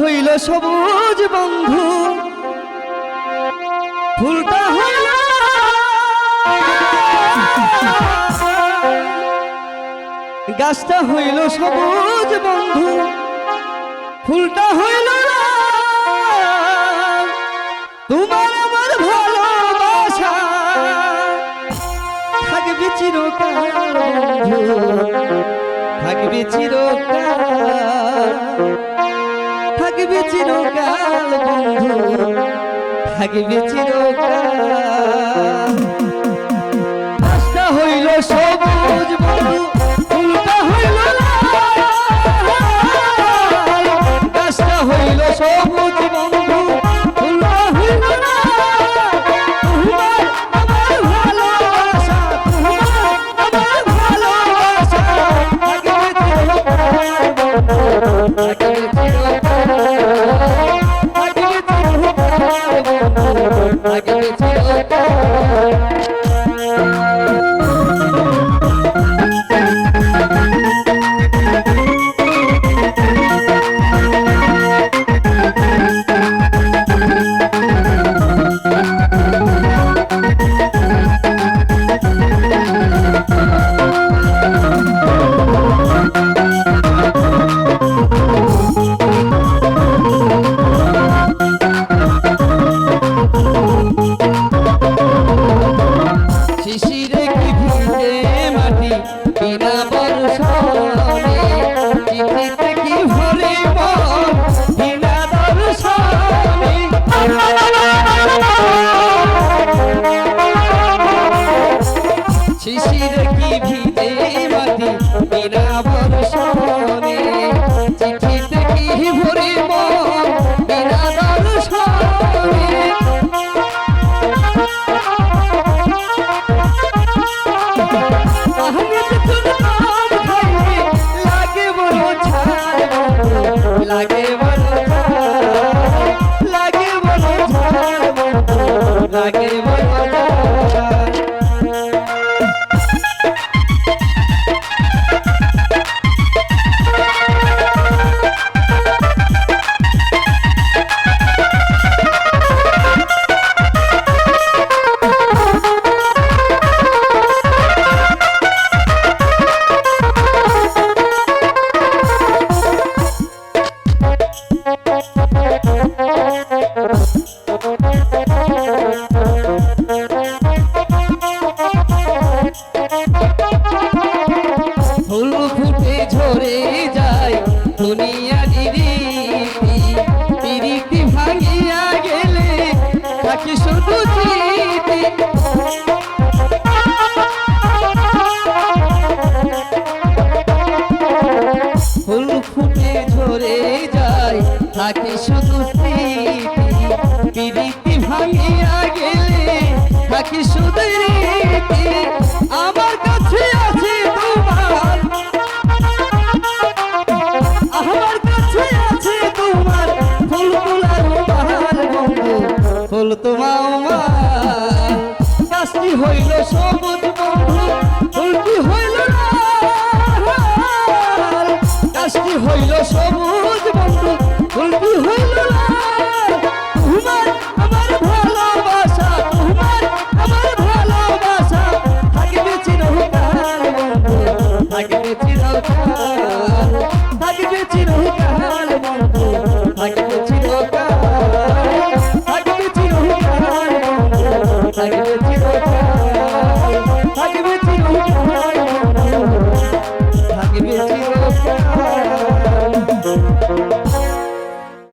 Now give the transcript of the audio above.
হইল সবুজ বন্ধু ফুলটা হইল গাছটা হইল সবুজ বন্ধু ফুলটা হইল লাল। তোমার আমার ভালোবাসা। থাকবে চিরকাল। থাকবে চিরকাল। থাকবে চিরকাল, বন্ধু। থাকবে চিরকাল। গাছটা হইল সবুজ, বন্ধু। ফুলটা হইল লাল। হইল সবুজ। বন্ধু, শিশিরে কি ভিজে মাটি বিনা বর্ষণে চিঠিতে কি ভরে মন বিনা দর্শনে লাগে বড় ঝাল লাগে বড় লাগে বড় লাগে তাকে শুধু প্রীতি ভাঙিয়া গেলে তাকে শুধু আমার কাছে আছে তোমার। আমার কাছে আছে তোমার। ফুল তোলার বাহার বন্ধু, ফুল তোমার হইল সবুজ বন্ধু ফুলটি হইল না? হইল সবুজ